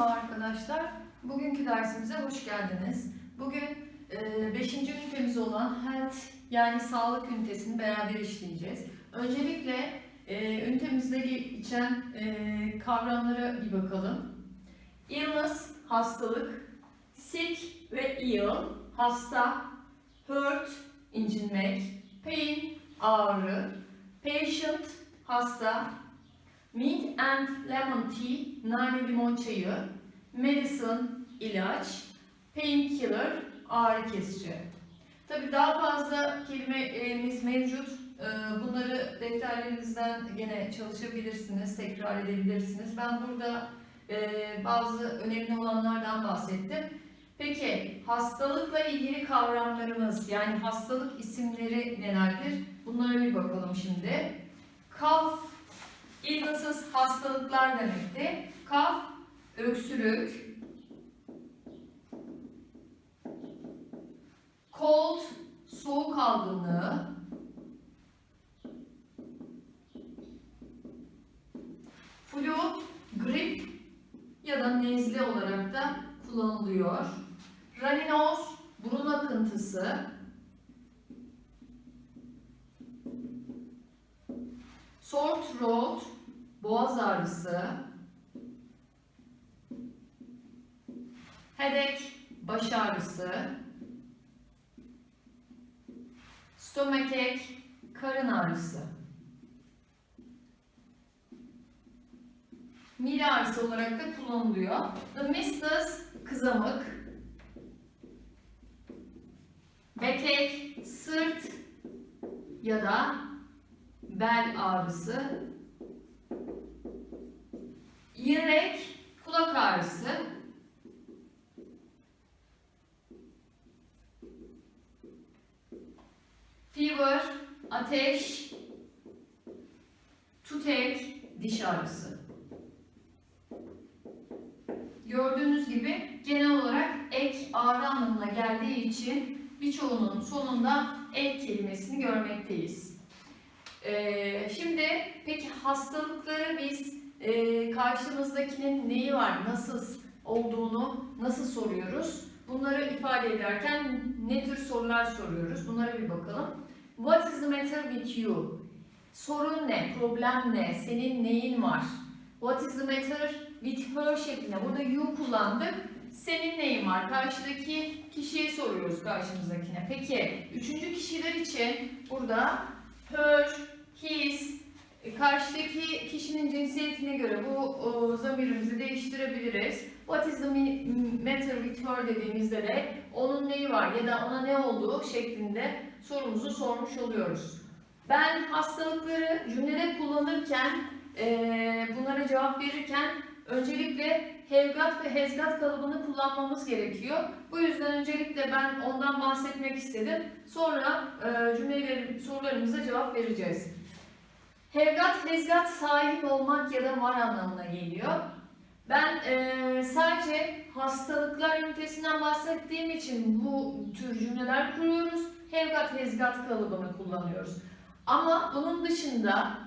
Merhaba arkadaşlar. Bugünkü dersimize hoş geldiniz. Bugün 5. ünitemiz olan Health yani sağlık ünitesini beraber işleyeceğiz. Öncelikle e, ünitemizde geçen e, kavramlara bir bakalım. Illness, hastalık, sick ve ill, hasta, hurt, incinmek, pain, ağrı, patient, hasta, Mint and lemon tea, nane limon çayı, medicine, ilaç, painkiller, ağrı kesici. Tabi daha fazla kelimemiz mevcut. Ee, Bunları defterlerinizden gene çalışabilirsiniz, tekrar edebilirsiniz. Ben burada e, bazı önemli olanlardan bahsettim. Peki hastalıkla ilgili kavramlarımız yani hastalık isimleri nelerdir? Bunlara bir bakalım şimdi. Kaf İlgasız hastalıklar demekti. Kaf, öksürük. Cold, soğuk algınlığı. Flu, grip ya da nezle olarak da kullanılıyor. Nose, burun akıntısı. Sore throat, boğaz ağrısı, headache, baş ağrısı, stomachache, karın ağrısı. Mide ağrısı olarak da kullanılıyor. The mistus, kızamık, backache, sırt ya da bel ağrısı, yürek, kulak ağrısı, fever, ateş, toothache, diş ağrısı. Gördüğünüz gibi genel olarak ek ağrı anlamına geldiği için birçoğunun sonunda ek kelimesini görmekteyiz. Ee, şimdi peki hastalıkları biz e, karşımızdakinin neyi var, nasıl olduğunu nasıl soruyoruz? Bunları ifade ederken ne tür sorular soruyoruz? Bunlara bir bakalım. What is the matter with you? Sorun ne? Problem ne? Senin neyin var? What is the matter with her şeklinde. Burada you kullandık. Senin neyin var? Karşıdaki kişiye soruyoruz karşımızdakine. Peki üçüncü kişiler için burada her, his, karşıdaki kişinin cinsiyetine göre bu o, zamirimizi değiştirebiliriz. What is the matter with her dediğimizde de onun neyi var ya da ona ne olduğu şeklinde sorumuzu sormuş oluyoruz. Ben hastalıkları cümlede kullanırken, e, bunlara cevap verirken öncelikle hevgat ve hezgat kalıbını kullanmamız gerekiyor. Bu yüzden öncelikle ben ondan bahsetmek istedim. Sonra e, cümleleri, sorularımıza cevap vereceğiz. Hevgat, hezgat sahip olmak ya da var anlamına geliyor. Ben e, sadece hastalıklar ünitesinden bahsettiğim için bu tür cümleler kuruyoruz. Hevgat, hezgat kalıbını kullanıyoruz. Ama bunun dışında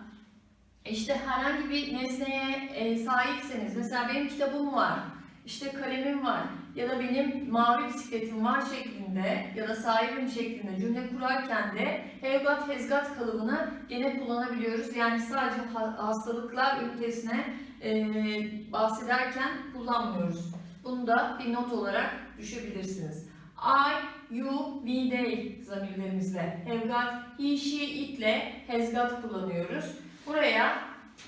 işte herhangi bir nesneye e, sahipseniz, mesela benim kitabım var, işte kalemim var ya da benim mavi bisikletim var şeklinde ya da sahibim şeklinde cümle kurarken de hevgat hezgat kalıbını gene kullanabiliyoruz. Yani sadece hastalıklar ünitesine e, bahsederken kullanmıyoruz. Bunu da bir not olarak düşebilirsiniz. I, you, we, they zamirlerimizle hevgat, he, she, itle hezgat kullanıyoruz. Buraya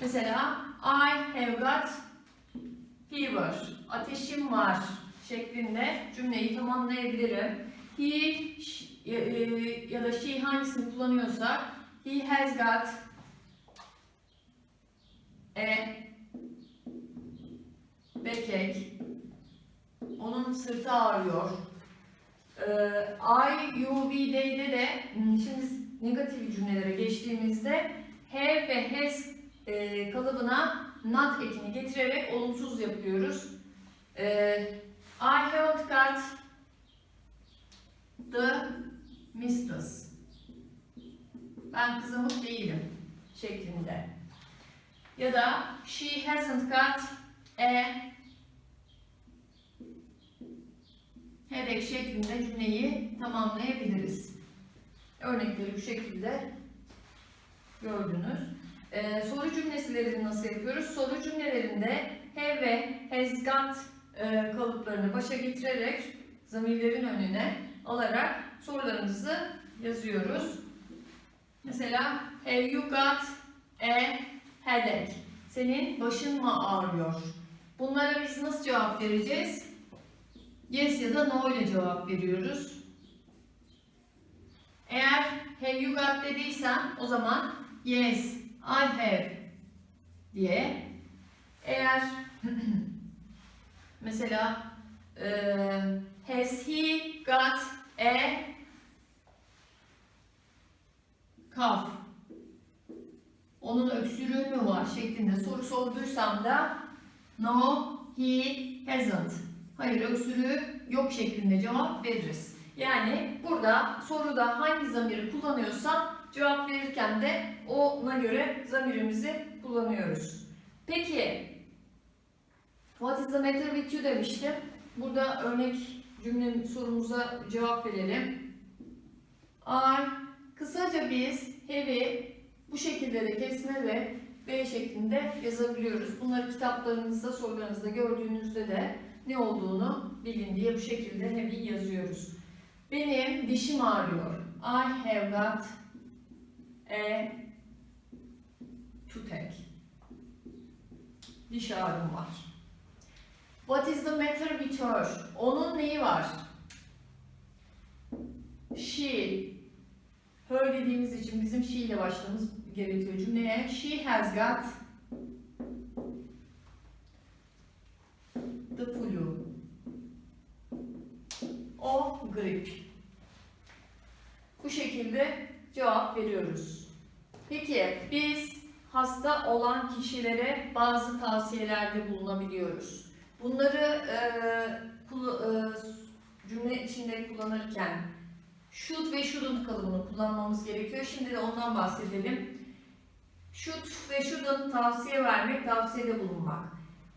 mesela I have got fever, ateşim var şeklinde cümleyi tamamlayabilirim. He ya da she hangisini kullanıyorsa he has got a backache. Onun sırtı ağrıyor. I, you, we, they'de de şimdi negatif cümlelere geçtiğimizde have ve has e, kalıbına not ekini getirerek olumsuz yapıyoruz. E, I haven't got the mistress. Ben kızamık değilim şeklinde. Ya da she hasn't got a headache şeklinde cümleyi tamamlayabiliriz. Örnekleri bu şekilde gördünüz. Ee, soru cümlesilerini nasıl yapıyoruz? Soru cümlelerinde have ve has got e, kalıplarını başa getirerek zamirlerin önüne alarak sorularımızı yazıyoruz. Mesela have you got a headache? Senin başın mı ağrıyor? Bunlara biz nasıl cevap vereceğiz? Yes ya da no ile cevap veriyoruz. Eğer have you got dediysem o zaman yes I have diye. Eğer mesela eee, has he got a cough? Onun öksürüğü mü var şeklinde soru sorduysam da no he hasn't. Hayır öksürüğü yok şeklinde cevap veririz. Yani burada soruda hangi zamiri kullanıyorsam cevap verirken de ona göre zamirimizi kullanıyoruz. Peki What is the matter with you demiştim. Burada örnek cümle sorumuza cevap verelim. I kısaca biz have'i bu şekilde de kesme ve B şeklinde yazabiliyoruz. Bunları kitaplarınızda, sorularınızda gördüğünüzde de ne olduğunu bilin diye bu şekilde have'i yazıyoruz. Benim dişim ağrıyor. I have got a toothache. Diş ağrım var. What is the matter with her? Onun neyi var? She. Her dediğimiz için bizim she ile başlamamız gerekiyor cümleye. She has got the flu. O grip. Bu şekilde cevap veriyoruz. Peki biz hasta olan kişilere bazı tavsiyelerde bulunabiliyoruz. Bunları e, e, cümle içinde kullanırken should ve shouldn't kalıbını kullanmamız gerekiyor. Şimdi de ondan bahsedelim. Should ve shouldn't tavsiye vermek, tavsiyede bulunmak.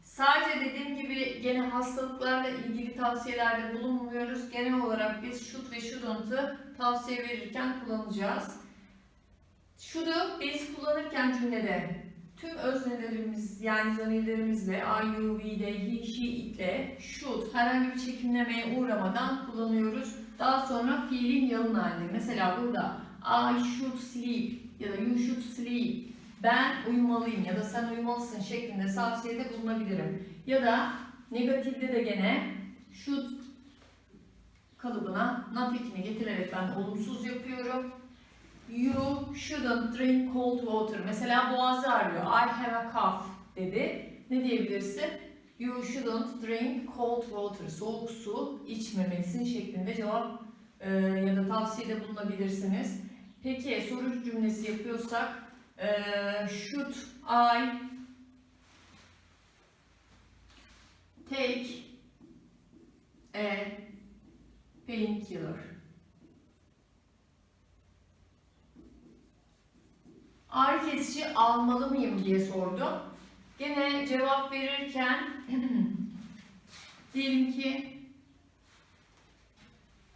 Sadece dediğim gibi gene hastalıklarla ilgili tavsiyelerde bulunmuyoruz. Genel olarak biz should ve shouldn't'ı tavsiye verirken kullanacağız. Should'u biz kullanırken cümlede tüm öznelerimiz yani zamirlerimizle I, you, they, he, she, it'le should herhangi bir çekimlemeye uğramadan kullanıyoruz. Daha sonra fiilin yalın halinde. Mesela burada I should sleep ya da you should sleep. Ben uyumalıyım ya da sen uyumalısın şeklinde tavsiyede bulunabilirim. Ya da negatifde de gene should kalıbına not getirerek ben olumsuz yapıyorum. You shouldn't drink cold water. Mesela boğazı ağrıyor. I have a cough dedi. Ne diyebilirsin? You shouldn't drink cold water. Soğuk su içmemelisin şeklinde cevap e, ya da tavsiyede bulunabilirsiniz. Peki soru cümlesi yapıyorsak e, should I take a painkiller? Ağrı kesici almalı mıyım diye sordum. Gene cevap verirken diyelim ki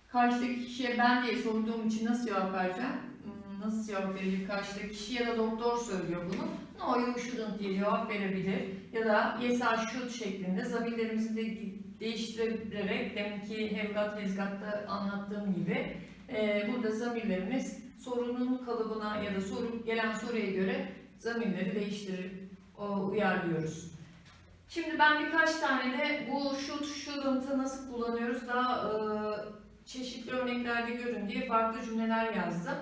karşıdaki kişiye ben diye sorduğum için nasıl cevap vereceğim? Hmm, Nasıl cevap verecek karşıdaki kişi ya da doktor söylüyor bunu. No you shouldn't diye cevap verebilir. Ya da yes I should şeklinde zamirlerimizi de değiştirerek deminki has got'ta anlattığım gibi e, burada zamirlerimiz sorunun kalıbına ya da soru gelen soruya göre zamirleri değiştirip uyarlıyoruz. Şimdi ben birkaç tane de bu should, shouldn't'ı nasıl kullanıyoruz daha e, çeşitli örneklerde görün diye farklı cümleler yazdım.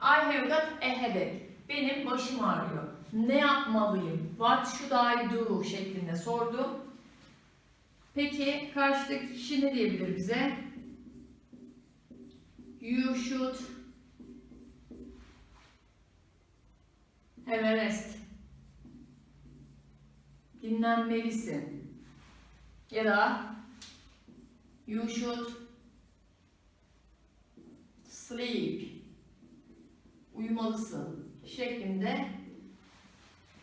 I have got a headache. Benim başım ağrıyor. Ne yapmalıyım? What should I do? şeklinde sordum. Peki karşıdaki kişi ne diyebilir bize? You should have a rest. Dinlenmelisin. Ya da you should sleep. Uyumalısın şeklinde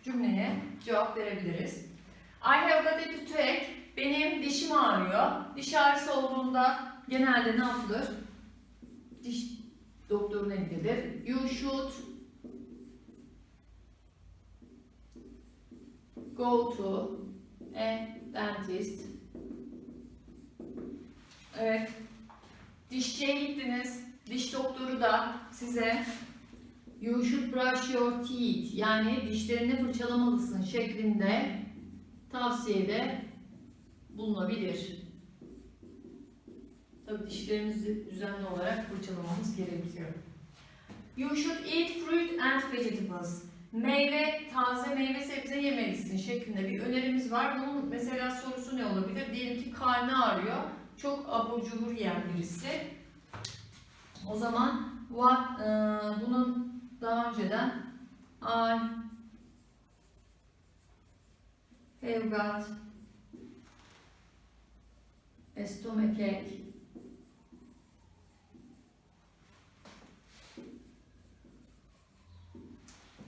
cümleye cevap verebiliriz. I have got a toothache. Benim dişim ağrıyor. Diş ağrısı olduğunda genelde ne yapılır? Diş doktoruna gidilir. You should go to a dentist. Evet. Dişçiye gittiniz. Diş doktoru da size you should brush your teeth yani dişlerini fırçalamalısın şeklinde tavsiyede bulunabilir. Tabii dişlerimizi düzenli olarak fırçalamamız gerekiyor. You should eat fruit and vegetables. Meyve, taze meyve sebze yemelisin şeklinde bir önerimiz var. Bunun mesela sorusu ne olabilir? Diyelim ki karnı ağrıyor. Çok abur cubur yiyen birisi. O zaman what, e, bunun daha önceden I have got a stomachache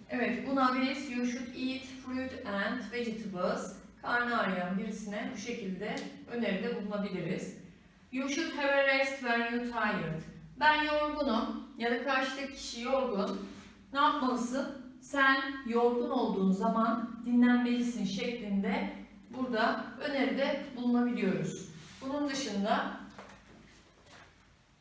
Evet, buna biz you should eat fruit and vegetables. Karnı ağrıyan birisine bu şekilde öneride bulunabiliriz. You should have a rest when you're tired. Ben yorgunum ya da karşıdaki kişi yorgun. Ne yapmalısın? Sen yorgun olduğun zaman dinlenmelisin şeklinde burada öneride bulunabiliyoruz. Bunun dışında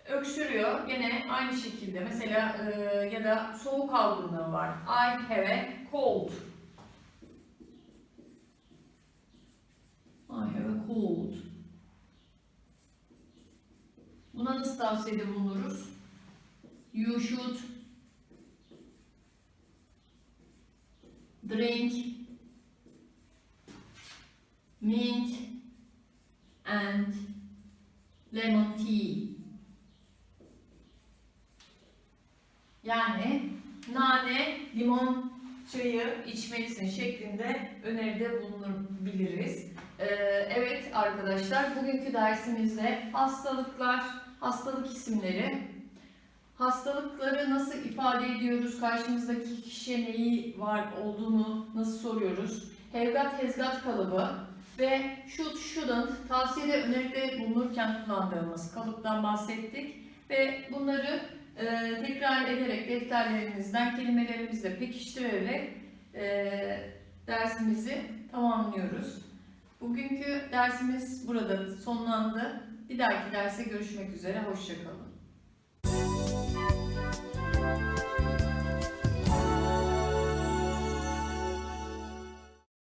öksürüyor gene aynı şekilde mesela e, ya da soğuk algınlığı var. I have a cold. I have a cold. Buna nasıl tavsiyede bulunuruz? You should drink mint and lemon tea. Yani nane, limon çayı içmelisin şeklinde öneride bulunabiliriz. Ee, evet arkadaşlar bugünkü dersimizde hastalıklar, hastalık isimleri, hastalıkları nasıl ifade ediyoruz, karşımızdaki kişiye neyi var olduğunu nasıl soruyoruz, hevgat hezgat kalıbı ve should, shouldn't tavsiyede öneride bulunurken kullandığımız kalıptan bahsettik ve bunları e, tekrar ederek defterlerinizden kelimelerimizle pekiştirerek e, dersimizi tamamlıyoruz. Bugünkü dersimiz burada sonlandı. Bir dahaki derse görüşmek üzere. Hoşçakalın.